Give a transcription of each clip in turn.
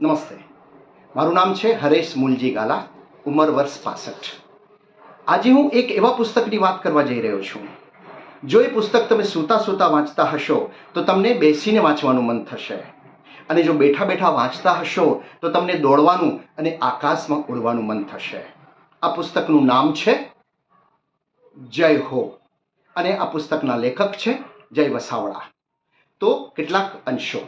નમસ્તે. મારું નામ છે હરેશ મુલજી ગાલા ઉંમર વર્ષ પાસઠ. આજે હું એક એવા પુસ્તકની વાત કરવા જઈ રહ્યો છું. જો એ પુસ્તક તમે સૂતા સૂતા વાંચતા હશો, તો તમને બેસીને વાંચવાનું મન થશે. અને જો બેઠા બેઠા વાંચતા હશો, તો તમને દોડવાનું અને આકાશમાં ઉડવાનું મન થશે. આ પુસ્તકનું નામ છે જય હો. અને આ પુસ્તકના લેખક છે જય વસાવડા. તો કેટલાક અંશો.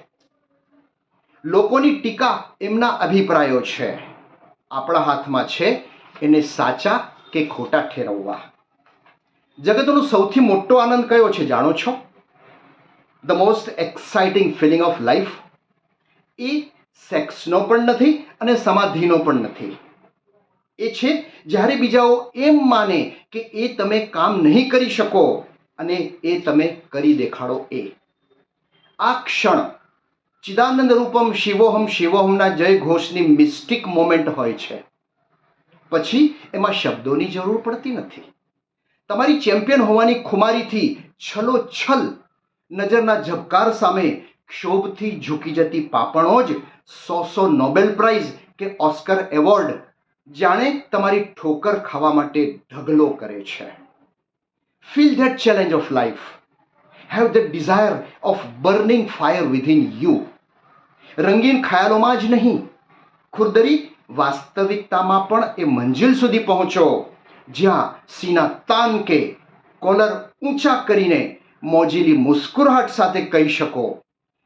લોકોની ટીકા એમના અભિપ્રાયો છે. આપણા હાથમાં છે એને સાચા કે ખોટા ઠેરવવા. જગતનો સૌથી મોટો આનંદ કયો છે જાણો છો? The most exciting feeling of life a સેક્સનો પણ નથી અને સમાધિનો પણ નથી. એ છે જ્યારે બીજાઓ એમ માને કે એ તમે કામ નહીં કરી શકો અને એ તમે કરી દેખાડો એ. આ ક્ષણ ચિદાનંદ રૂપમ શિવોહમ શિવોહમના જય ઘોષની મિસ્ટિક મોમેન્ટ હોય છે. પછી એમાં શબ્દોની જરૂર પડતી નથી. તમારી ચેમ્પિયન હોવાની ખુમારીથી છલો છલ નજરના ઝબકાર સામે ક્ષોભથી ઝૂકી જતી પાપણો જ સો સો નોબેલ પ્રાઇઝ કે ઓસ્કર એવોર્ડ જાણે તમારી ઠોકર ખાવા માટે ઢગલો કરે છે. Feel that challenge of life have the desire of burning fire within you રંગીન ખ્યાલોમાં જ નહીં. ખુરદરી વાસ્તવિકતામાં પણ એ મંજિલ સુધી પહોંચો. જ્યાં સીના તાન કે કોલર ઊંચા કરીને મોજીલી મુસ્કુરાહટ સાથે કહી શકો.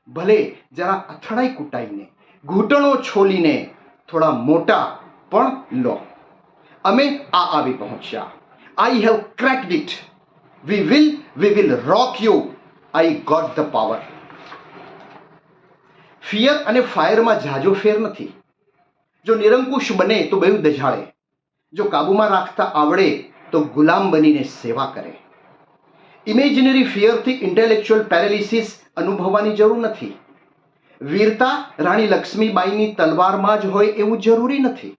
ભલે જરા અથડાઈ કૂટાઈને, ઘૂંટણો છોલીને, થોડા મોટા પણ લો. અમે આ આવી પહોંચ્યા. I have cracked it we will we will rock you I got the power fear અને ફાયરમાં ઝાઝો ફેર નથી. જો નિરંકુશ બને તો બહુ દજાળે જો કાબૂમાં રાખતા આવડે તો ગુલામ બનીને સેવા કરે. ઇમેજિનરી ફિયરથી ઇન્ટેલેક્ચ્યુઅલ પેરેલિસિસ અનુભવવાની જરૂર નથી. વીરતા રાણી લક્ષ્મીબાઈની તલવારમાં જ હોય એવું જરૂરી નથી.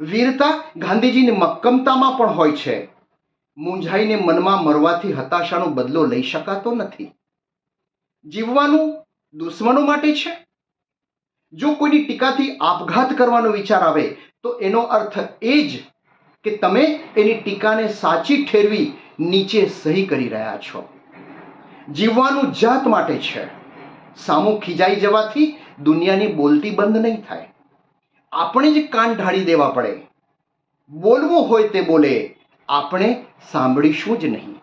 વીરતા ગાંધીજીની મક્કમતામાં પણ હોય છે. મૂંઝાઈને મનમાં મરવાથી હતાશાનો બદલો લઈ શકાતો નથી. જીવવાનું દુશ્મનો માટે છે? જો કોઈની ટીકાથી આપઘાત કરવાનો વિચાર આવે, તો એનો અર્થ એ જ કે તમે એની ટીકાને સાચી ઠેરવી નીચે સહી કરી રહ્યા છો. જીવવાનું જાત માટે છે. સામું ખીજાઈ જવાથી દુનિયાની બોલતી બંધ નહીં થાય. આપણે જ કાન ઢાળી દેવા પડે. બોલવું હોય તે બોલે, આપણે સાંભળીશું જ નહીં.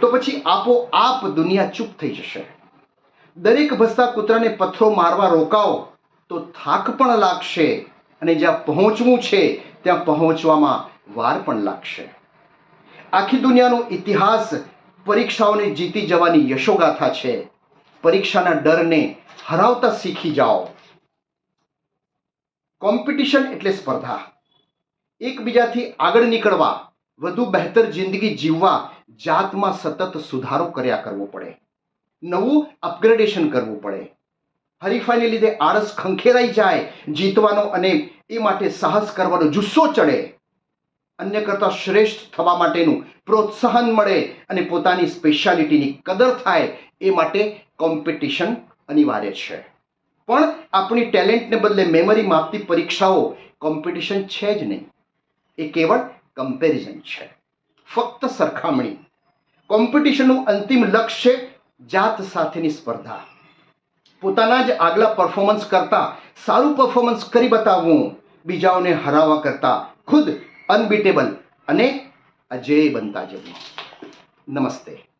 તો પછી આપોઆપ દુનિયા ચૂપ થઈ જશે. દરેક ભસતા કૂતરાને પથ્થરો મારવા રોકાવો, તો થાક પણ લાગશે અને જ્યાં પહોંચવું છે, ત્યાં પહોંચવામાં વાર પણ લાગશે. આખી દુનિયાનો ઇતિહાસ પરીક્ષાઓને જીતી જવાની યશોગાથા છે. પરીક્ષાના ડરને હરાવતા શીખી જાઓ. કોમ્પિટિશન એટલે સ્પર્ધા. એકબીજાથી આગળ નીકળવા, વધુ બહેતર જિંદગી જીવવા, જાતમાં સતત સુધારો કર્યા કરવો પડે. નવું અપગ્રેડેશન કરવું પડે. હરીફાઈને લીધે આળસ ખંખેરાઈ જાય, જીતવાનો અને એ માટે સાહસ કરવાનો જુસ્સો ચડે. અન્ય કરતાં શ્રેષ્ઠ થવા માટેનું પ્રોત્સાહન મળે અને પોતાની સ્પેશિયાલિટીની કદર થાય, એ માટે કોમ્પિટિશન અનિવાર્ય છે. પણ આપણી ટેલેન્ટને બદલે મેમરી માપતી પરીક્ષાઓ કોમ્પિટિશન છે જ નહીં. એ કેવળ કમ્પેરિઝન છે. ફક્ત સરખામણી. કોમ્પિટિશનનું અંતિમ લક્ષ્ય જાત સાથેની સ્પર્ધા. પોતાના જ આગલા પરફોર્મન્સ કરતાં સારું પરફોર્મન્સ કરી બતાવવું, બીજાઓને હરાવવા કરતાં ખુદ અનબીટેબલ અને અજેય બનતા જવું. નમસ્તે.